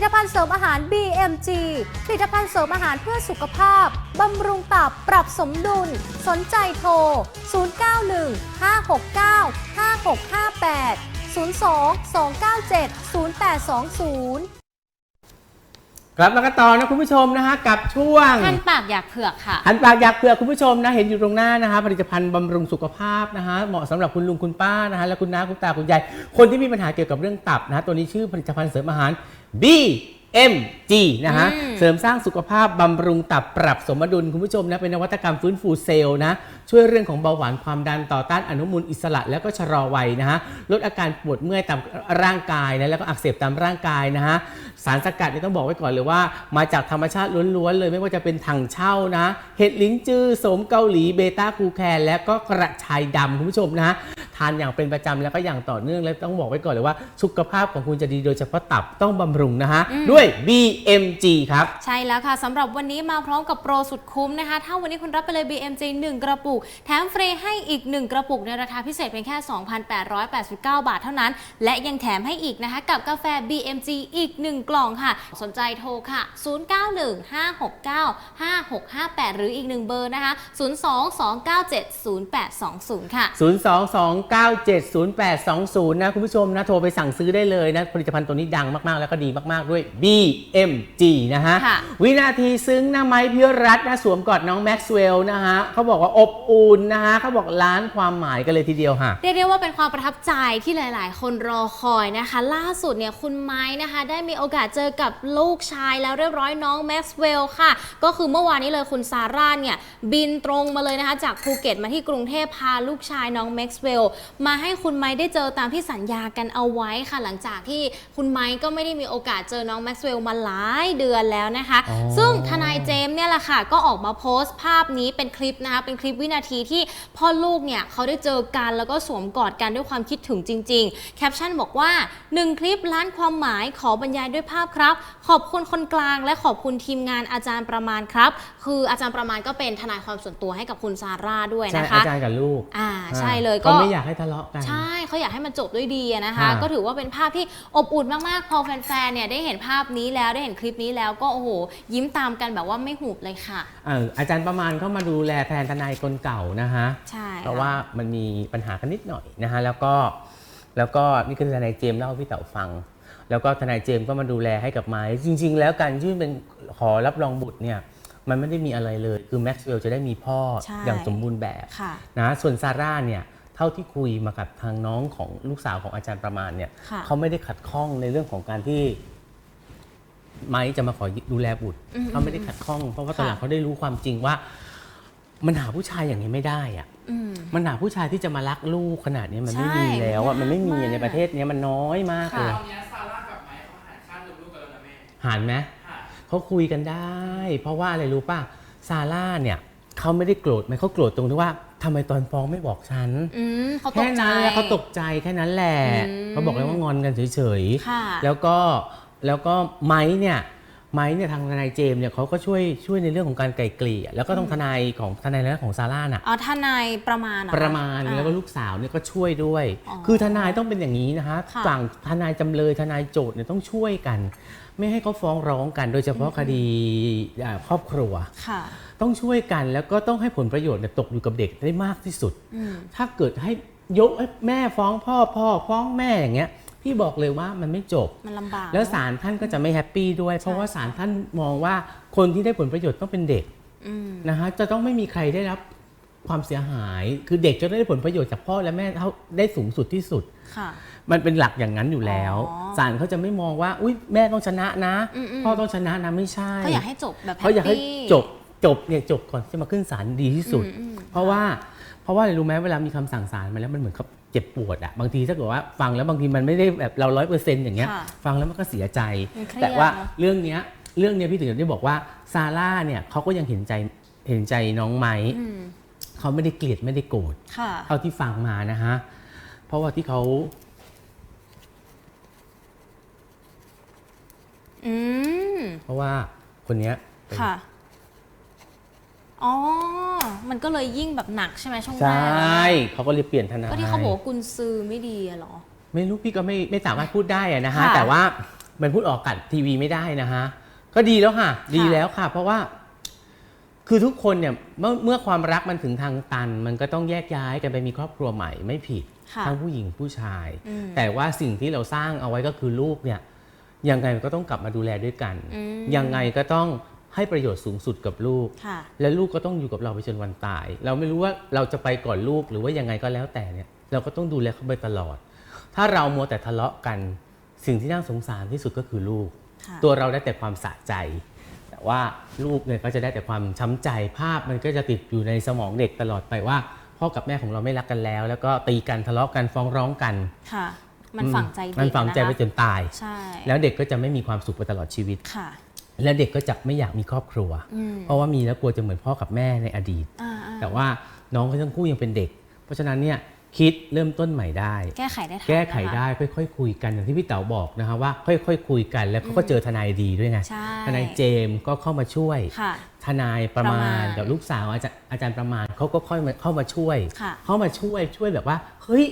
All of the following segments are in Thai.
ลิตภัณฑ์เสริมอาหาร BMG ผลิตภัณฑ์เสริมอาหารเพื่อสุขภาพ บำรุงตับ ปรับสมดุล สนใจโทร 091 569 5658 02 297 0820กลับมากันต่อนะคุณผู้ชมนะฮะกับช่วงท่านปากอยากเผือกค่ะหันปากอยากเผื่อคุณผู้ชมนะเห็นอยู่ตรงหน้านะฮะผลิตภัณฑ์บำรุงสุขภาพนะฮะเหมาะสำหรับคุณลุงคุณป้านะฮะและคุณน้าคุณตาคุณยายคนที่มีปัญหาเกี่ยวกับเรื่องตับนะฮะตัวนี้ชื่อผลิตภัณฑ์เสริมอาหาร BMG นะฮะอืมเสริมสร้างสุขภาพบำรุงตับปรับสมดุลคุณผู้ชมนะ เป็นนวัตกรรมฟื้นฟูเซลล์นะ ช่วยเรื่องของเบาหวานความดันต่อต้านอนุมูลอิสระแล้วก็ชะลอวัยนะฮะ ลดอาการปวดเมื่อยตามร่างกายนะแล้วก็อักเสบตามร่างกายนะฮะ สารสกัดเนี่ยต้องบอกไว้ก่อนเลยว่า มาจากธรรมชาติล้วนๆเลยไม่ว่าจะเป็นถังเช่านะ เห็ดลิ้นจื้อโสมเกาหลีเบต้าคูแคนและก็กระชายดำคุณผู้ชมนะฮะทานอย่างเป็นประจำแล้วก็อย่างต่อเนื่องและต้องบอกไว้ก่อนเลยว่า สุขภาพของคุณจะดีโดยเฉพาะตับต้องบำรุงนะฮะด้วย BMG ครับ ใช่แล้วค่ะสำหรับวันนี้มาพร้อมกับโปรสุดคุ้มนะคะ ถ้าวันนี้คุณรับไปเลย BMJ 1กระปุก แถมฟรีให้อีก 1 กระปุกในราคาพิเศษเพียงแค่ 2,889 บาทเท่านั้น และยังแถมให้อีกนะคะ กับกาแฟ BMG อีก 1 กล่องค่ะ สนใจโทรค่ะ 0915695658 หรืออีก 1 เบอร์นะคะ 022970820 ค่ะ022970820 นะคุณผู้ชมนะโทรไปสั่งซื้อได้เลยนะ ผลิตภัณฑ์ตัวนี้ดังมาก ๆ แล้วก็ดีมาก ๆ ด้วย BMG นะฮะ ค่ะวินาทีซึ้งนะไม้พิรัตน์นะสวมกอดน้องแม็กซ์เวลล์นะฮะเขาบอกว่าอบอุ่นนะฮะเขาบอกล้านความหมายกันเลยทีเดียวค่ะ เรียกได้ว่าเป็นความประทับใจที่หลาย ๆ คนรอคอยนะคะ ล่าสุดเนี่ยคุณไม้นะคะ ได้มีโอกาสเจอกับลูกชายแล้วเรียบร้อยน้องแม็กซ์เวลล์ค่ะ ก็คือเมื่อวานนี้เลยคุณซาร่าเนี่ยบินตรงมาเลยนะคะ จากภูเก็ตมาที่กรุงเทพพาลูกชายน้องแม็กซ์เวลล์มาให้คุณไม้ได้เจอตามที่สัญญากันเอาไว้ค่ะ หลังจากที่คุณไม้ก็ไม่ได้มีโอกาสเจอน้องแม็กซ์เวลล์มาหลายเดือนแล้วนะคะ อ๋อ ซึ่งทนายเจมส์เนี่ยแหละค่ะ ก็ออกมาโพสต์ภาพนี้เป็นคลิปนะคะ เป็นคลิปวินาทีที่พ่อลูกเนี่ยเขาได้เจอกันแล้วก็สวมกอดกันด้วยความคิดถึงจริง ๆ แคปชั่นบอกว่า 1 คลิปล้านความหมายขอบรรยายด้วยภาพครับ ขอบคุณคนกลาง และขอบคุณทีมงานอาจารย์ประมาณครับ คืออาจารย์ประมาณก็เป็นทนายความส่วนตัวให้กับคุณซาร่าด้วยใช่นะคะอาจารย์กับลูกอ่าใช่เลยก็ก็ไม่อยากให้ทะเลาะกัน ใช่เขาอยากให้มันจบด้วยดีอะนะคะค่ะก็ถือว่าเป็นภาพที่อบอุ่นมากๆ พอแฟนๆเนี่ยได้เห็นภาพนี้แล้วได้เห็นคลิปนี้แล้วก็โอ้โห ยิ้มตามกันแบบว่าไม่หุบเลยค่ะ เอ่ออาจารย์ประมาณเข้ามาดูแลแทนทนายคนเก่านะฮะ ใช่เพราะว่ามันมีปัญหากันนิดหน่อยนะฮะแล้วก็แล้วก็นี่คือทนายเจมส์เล่าให้พี่เต๋าฟัง แล้วก็ทนายเจมส์ก็มาดูแลให้กับไม้จริง ๆ แล้วการยื่นเป็นขอรับรองบุตรเนี่ยมันไม่ได้มีอะไรเลย คือแม็กซ์เวลล์จะได้มีพ่อใช่ อย่างสมบูรณ์แบบค่ะ นะส่วนซาร่าเนี่ยเท่าที่คุยมากับทางน้องของลูกสาวของอาจารย์ประมาณเนี่ยค่ะเขาไม่ได้ขัดข้องในเรื่องของการที่ ไม้จะมาขอดูแลบุตรอืมเขาไม่ได้ขัดข้อง เพราะว่าตอนหลังค่ะ เขาได้รู้ความจริงว่า มันหาผู้ชายอย่างนี้ไม่ได้อะอืม มันหาผู้ชายที่จะมารักลูกขนาดนี้มันไม่ใช่มีแล้วอะมัมันนไม่มียากมากในประเทศเนี้ยมันน้อยมากค่ะเลยตอนเนี้ยซาร่ากับไมค์เขาหารค่านมลูกกันแล้วนะแม่หานไหมหารเขาคุยกันได้ เพราะว่าอะไรรู้ป่ะซาร่าเนี่ยเขาไม่ได้โกรธไหมเขาโกรธตรงที่ว่า ทำไมตอนฟ้องไม่บอกฉันอืมเขาตแค่กใจ นั้นแหละเขาตกใจแค่นั้นแหละอืมเขาบอกเลยว่างอนกันเฉยค่ะ ๆแล้วก็แล้วก็ไม้เนี่ย ไม้เนี่ยทางทนายเจมส์เนี่ยเขาก็ช่วยช่วยในเรื่องของการไกล่เกลี่ยแล้วก็ต้องทนายของทนายและของซาร่าน่ะอ๋อทนายประมาณเหอประมาณอ่ แล้วก็ลูกสาวเนี่ยก็ช่วยด้วย อ๋อคือทนายต้องเป็นอย่างนี้นะคะค่ะฝั่งทนายจำเลยทนายโจทย์เนี่ยต้องช่วยกัน ไม่ให้เขาฟ้องร้องกัน โดยเฉพาะคดีอ่าครอบครัว ค่ะ ต้องช่วยกันแล้วก็ต้องให้ผลประโยชน์เนี่ยตกอยู่กับเด็กได้มากที่สุด อืม ถ้าเกิดให้ยกให้แม่ฟ้องพ่อพ่อฟ้องแม่อย่างเงี้ย พี่บอกเลยว่ามันไม่จบ มันลำบาก แล้วศาลท่านก็จะไม่แฮปปี้ด้วย เพราะว่าศาลท่านมองว่าคนที่ได้ผลประโยชน์ต้องเป็นเด็กอืมนะฮะจะต้องไม่มีใครได้รับความเสียหาย คือเด็กจะได้ผลประโยชน์จากพ่อและแม่เท่าได้สูงสุดที่สุดค่ะมันเป็นหลักอย่างนั้นอยู่แล้วอ๋อศาลเขาจะไม่มองว่าอุ้ยแม่ต้องชนะนะอืมๆพ่อต้องชนะนะไม่ใช่เขาอยากให้จบแบบแฮเขาปอยากให้ปี้จบจบเนี่ยจบก่อนที่จะมาขึ้นศาลดีที่สุดอืมๆเพราะว่าเพราะว่าอะไรรู้ไหมเวลามีคำสั่งศาลมาแล้วมันเหมือนเขา เจ็บปวดอะบางทีถ้าเกิดว่าฟังแล้วบางทีมันไม่ได้แบบเราร้อยเปอร์เซ็นต์อย่างเงี้ย ค่ะฟังแล้วมันก็เสียใจ มันเครียดแต่ว่าเนอะ เรื่องเนี้ยเรื่องเนี้ยพี่ถึงได้บอกว่าซาร่าเนี่ยเขาก็ยังเห็นใจเห็นใจน้องไม้อืมเขาไม่ได้เกลียดไม่ได้โกรธ ค่ะ เท่าที่ฟังมานะฮะ เพราะว่าที่เขาอืม เพราะว่าคนเนี้ยเป็นค่ะ อ๋อ มันก็เลยยิ่งแบบหนักใช่ไหมช่วงใชแรก่เขาก็เลยเปลี่ยนทนายก็ที่เขาบอกว่ากุญซือไม่ดีอะเหรอ ไม่รู้พี่ก็ไม่ไม่สามารถพูดได้อะนะฮะ ค่ะ แต่ว่ามันพูดออกอากาศทีวีไม่ได้นะฮะ ก็ดีแล้วค่ะ ดีแล้วค่ะ เพราะว่า คือทุกคนเนี่ยเมื่อเมื่อความรักมันถึงทางตัน มันก็ต้องแยกย้ายกันไปมีครอบครัวใหม่ไม่ผิด ค่ะ ทั้งผู้หญิงผู้ชาย อืมแต่ว่าสิ่งที่เราสร้างเอาไว้ก็คือลูกเนี่ยยังไงก็ต้องกลับมาดูแลด้วยกัน อืมยังไงก็ต้อง ให้ประโยชน์สูงสุดกับลูกค่ะและลูกก็ต้องอยู่กับเราไปจนวันตาย เราไม่รู้ว่าเราจะไปก่อนลูกหรือว่ายังไงก็แล้วแต่เนี่ยเราก็ต้องดูแลเขาไปตลอด ถ้าเรามัวแต่ทะเลาะกันสิ่งที่น่าสงสารที่สุดก็คือลูกค่ะตัวเราได้แต่ความสะใจ แต่ว่าลูกเนี่ยก็จะได้แต่ความช้ำใจภาพมันก็จะติดอยู่ในสมองเด็กตลอดไปว่า พ่อกับแม่ของเราไม่รักกันแล้ว แล้วก็ตีกันทะเลาะกันฟ้องร้องกันค่ะมันฝังใจมันเด็กฝังใจนะคะไปจนตาย ใช่ แล้วเด็กก็จะไม่มีความสุขไปตลอดชีวิตค่ะ และเด็กก็จะไม่อยากมีครอบครัวอืมเพราะว่ามีแล้วกลัวจะเหมือนพ่อกับแม่ในอดีตอ่าๆแต่ว่าน้องเขาทั้งคู่ยังเป็นเด็ก เพราะฉะนั้นเนี่ยคิดเริ่มต้นใหม่ได้ แก้ไขได้ทันแก้ไขนะคะได้ค่อยๆคุยกันอย่างที่พี่เต๋าบอกนะคะว่าค่อยๆคุยกันแล้วเขาก็เจอทนายดีด้วยไงใช่ทนายเจมส์ก็เข้ามาช่วยค่ะทนายประมาประมาณณกับลูกสาวอาจารย์อาจารย์ประมาณเขาก็ค่อยมาเข้ามาช่วยค่ะเข้ามาช่วยช่วยแบบว่าเฮ้ย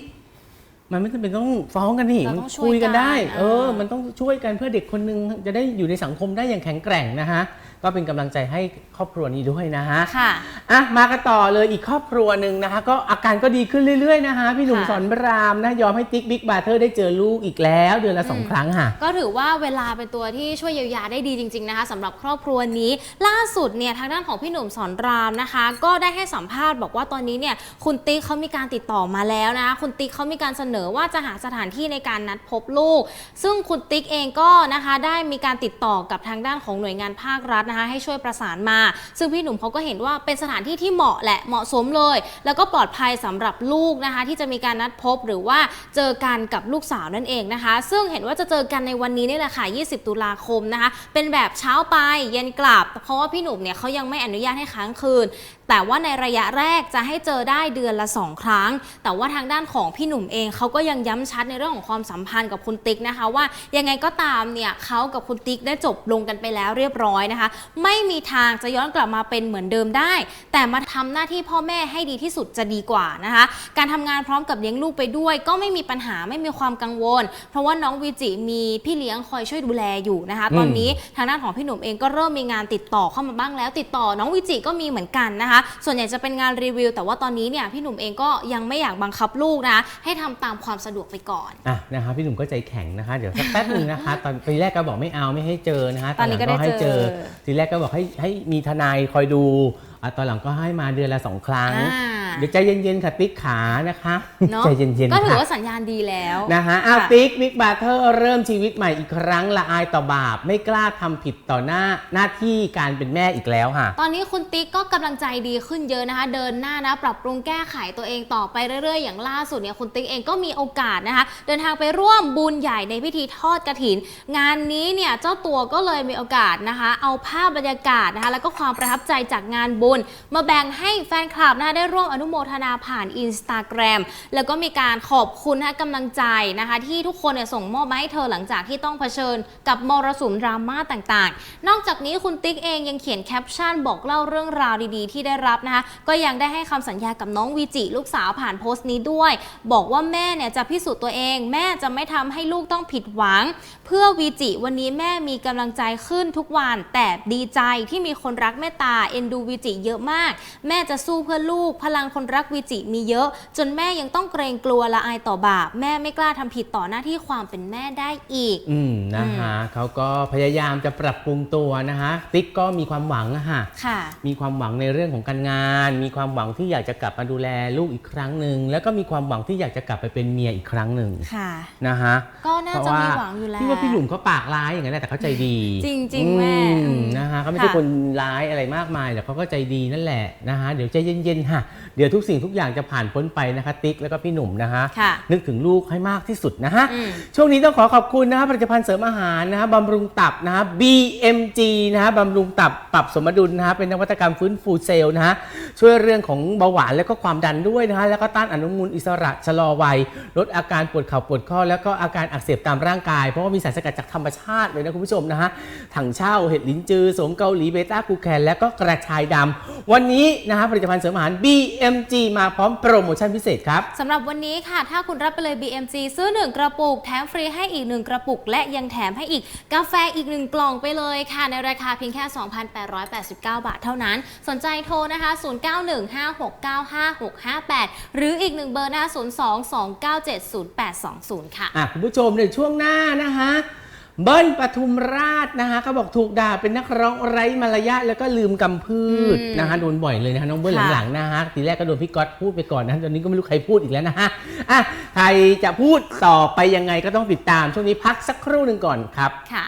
มันไม่จำเป็นต้องฟ้องกันนี่เรามันต้องช่วยคุยกันได้กันเอออ่ามัมันต้องช่วยกันเพื่อเด็กคนนึงจะได้อยู่ในสังคมได้อย่างแข็งแกร่งนะฮะ ก็เป็นกำลังใจให้ครอบครัวนี้ด้วยนะฮะค่ะอะมากันต่อเลยอีกครอบครัวหนึ่งนะคะ ก็อาการก็ดีขึ้นเรื่อยๆนะคะ พี่หนุ่มค่ะสอนรามนะยอมให้ติ๊กบิ๊กบาเทอร์ได้เจอลูกอีกแล้ว เดือนละสองครั้งค่ะ ก็ถือว่าเวลาเป็นตัวที่ช่วยเยียวยาได้ดีจริง ๆนะคะสำหรับครอบครัวนี้ ล่าสุดเนี่ยทางด้านของพี่หนุ่มสอนรามนะคะ ก็ได้ให้สัมภาษณ์บอกว่าตอนนี้เนี่ยคุณติ๊กเขามีการติดต่อมาแล้วนะคะคุณติ๊กเขามีการเสนอว่าจะหาสถานที่ในการนัดพบลูก ซึ่งคุณติ๊กเองก็นะคะได้มีการติดต่อกับทางด้านของหน่วยงานภาครัฐนะคะให้ช่วยประสานมา ซึ่งพี่หนุ่มเขาก็เห็นว่าเป็นสถานที่ที่เหมาะแหละเหมาะสมเลย แล้วก็ปลอดภัยสำหรับลูกนะคะ ที่จะมีการนัดพบหรือว่าเจอกันกับลูกสาวนั่นเองนะคะ ซึ่งเห็นว่าจะเจอกันในวันนี้นี่แหละค่ะ 20 ตุลาคมนะคะ เป็นแบบเช้าไปเย็นกลับ เพราะว่าพี่หนุ่มเนี่ยเขายังไม่อนุญาตให้ค้างคืน แต่ว่าในระยะแรกจะให้เจอได้เดือนละ 2 ครั้ง แต่ว่าทางด้านของพี่หนุ่มเองเขาก็ยังย้ำชัดในเรื่องของความสัมพันธ์กับคุณติ๊กนะคะว่ายังไงก็ตามเนี่ยเขากับคุณติ๊กได้จบลงกันไปแล้วเรียบร้อยนะคะ ไม่มีทางจะย้อนกลับมาเป็นเหมือนเดิมได้ แต่มาทำหน้าที่พ่อแม่ให้ดีที่สุดจะดีกว่านะคะ การทำงานพร้อมกับเลี้ยงลูกไปด้วย ก็ไม่มีปัญหาไม่มีความกังวล เพราะว่าน้องวีจิมีพี่เลี้ยงคอยช่วยดูแลอยู่นะคะ ตอนนี้ทางด้านของพี่หนุ่มเองก็เริ่มมีงานติดต่อเข้ามาบ้างแล้ว ติดต่อน้องวิจิก็มีเหมือนกันนะคะส่วนใหญ่จะเป็นงานรีวิว แต่ว่าตอนนี้เนี่ยพี่หนุ่มเองก็ยังไม่อยากบังคับลูกนะ ให้ทำตามความสะดวกไปก่อน อะนะคะพี่หนุ่มก็ใจแข็งนะคะ เดี๋ยวสักแป๊บหนึ่งนะคะ ตอนทีแรกก็บอกไม่เอาไม่ให้เจอนะคะตอนนี้ก็ได้หลังให้เจอเจอ ทีแรกก็บอกให้ให้มีทนายคอยดูอะตอนหลังก็ให้มาเดือนละสองครั้งอ่า เดี๋ยวใจเย็นๆค่ะติ๊กขานะคะเนาะใจเย็นๆก็ถือค่ะว่าสัญญาณดีแล้วนะคะอ้าวค่ะติ๊กบิ๊กบาเทอร์เริ่มชีวิตใหม่อีกครั้งละอายต่อบาป ไม่กล้าทำผิดต่อหน้าหน้าที่การเป็นแม่อีกแล้วค่ะ ตอนนี้คุณติ๊กก็กำลังใจดีขึ้นเยอะนะคะ เดินหน้านะ ปรับปรุงแก้ไขตัวเองต่อไปเรื่อยๆ อย่างล่าสุดเนี่ยคุณติ๊กเองก็มีโอกาสนะคะ เดินทางไปร่วมบุญใหญ่ในพิธีทอดกระถิน งานนี้เนี่ยเจ้าตัวก็เลยมีโอกาสนะคะ เอาภาพบรรยากาศนะคะแล้วก็ความประทับใจจากงานบุญ มาแบ่งให้แฟนคลับนะคะได้ร่วมอนุโมทนาผ่านอินสตาแกรมแล้วก็มีการขอบคุณนะคะกำลังใจนะคะ ที่ทุกคนเนี่ยส่งมอบมาให้เธอหลังจากที่ต้องเผชิญกับมรสุมดราม่าต่างๆ นอกจากนี้คุณติ๊กเองยังเขียนแคปชั่นบอกเล่าเรื่องราวดีๆ ที่ได้รับนะคะ ก็ยังได้ให้คำสัญญากับน้องวีจิลูกสาวผ่านโพสต์นี้ด้วย บอกว่าแม่เนี่ยจะพิสูจน์ตัวเอง แม่จะไม่ทำให้ลูกต้องผิดหวัง เพื่อวีจิวันนี้แม่มีกำลังใจขึ้นทุกวัน แต่ดีใจที่มีคนรักแม่ตาเอ็นดูวีจิเยอะมาก แม่จะสู้เพื่อลูกพลังคนรักวีจิมีเยอะ จนแม่ยังต้องเกรงกลัวละอายต่อบาป แม่ไม่กล้าทำผิดต่อหน้าที่ความเป็นแม่ได้อีก อืมนะคะเขาก็พยายามจะปรับปรุงตัวนะคะติ๊กก็มีความหวังอะค่ะค่ะมีความหวังในเรื่องของการงาน มีความหวังที่อยากจะกลับมาดูแลลูกอีกครั้งหนึ่งแล้วก็มีความหวังที่อยากจะกลับไปเป็นเมียอีกครั้งหนึ่งค่ะนะคะก็น่าจะมีหวังอยู่แล้วพี่ว่าพี่หนุ่มเขาปากร้ายอย่างนั้นแหละแต่เขาใจดี จริงๆแม่อือืมนะคะเขาไม่ใช่ค่ะคนร้ายอะไรมากมายแต่เขาก็ใจดีนั่นแหละนะคะเดี๋ยวใจเย็นๆค่ะเดี๋ยวทุกสิ่งทุกอย่างจะผ่านพ้นไปนะคะ ติ๊กแล้วก็พี่หนุ่มนะคะค่ะนึกถึงลูกให้มากที่สุดนะฮะ อืม ช่วงนี้ต้องขอขอบคุณนะครับผลิตภัณฑ์เสริมอาหารนะฮะบำรุงตับนะฮะ BMG นะฮะบำรุงตับปรับสมดุลนะฮะเป็นนวัตกรรมฟื้นฟูเซลล์นะฮะช่วยเรื่องของเบาหวานแล้วก็ความดันด้วยนะคะแล้วก็ต้านอนุมูลอิสระชะลอวัย ลดอาการปวดเข่าปวดข้อ แล้วก็อาการอักเสบตามร่างกาย เพราะว่ามีสารสกัดจากธรรมชาติเลยนะคุณผู้ชมนะฮะถังเช่าเห็ดลิ้นจือสงเกาหลีเบต้ากูแคนและก็กระชายดำวันนี้นะฮะผลิตภัณฑ์เสริมอาหาร BMG มาพร้อมโปรโมชั่นพิเศษครับ สำหรับวันนี้ค่ะ ถ้าคุณรับไปเลย BMG ซื้อ 1 กระปุก แถมฟรีให้อีก 1 กระปุก และยังแถมให้อีกกาแฟอีก 1 กล่องไปเลยค่ะ ในราคาเพียงแค่ 2,889 บาทเท่านั้น สนใจโทรนะคะ 0915695658 หรืออีก 1 เบอร์นะคะ022970820 ค่ะ อะ คุณผู้ชมในช่วงหน้านะคะ เบิ้ลปทุมราชนะคะเขาบอกถูกด่าเป็นนักร้องไร้มารยาทแล้วก็ลืมกำพืชอืมนะคะโดนบ่อยเลยนะคะน้องเบิ้ลค่ะหลังๆนะฮะทีแรกก็โดนพี่ก๊อตพูดไปก่อนนะตอนนี้ก็ไม่รู้ใครพูดอีกแล้วนะฮะอะใครจะพูดต่อไปยังไงก็ต้องติดตามช่วงนี้พักสักครู่หนึ่งก่อนครับ ค่ะ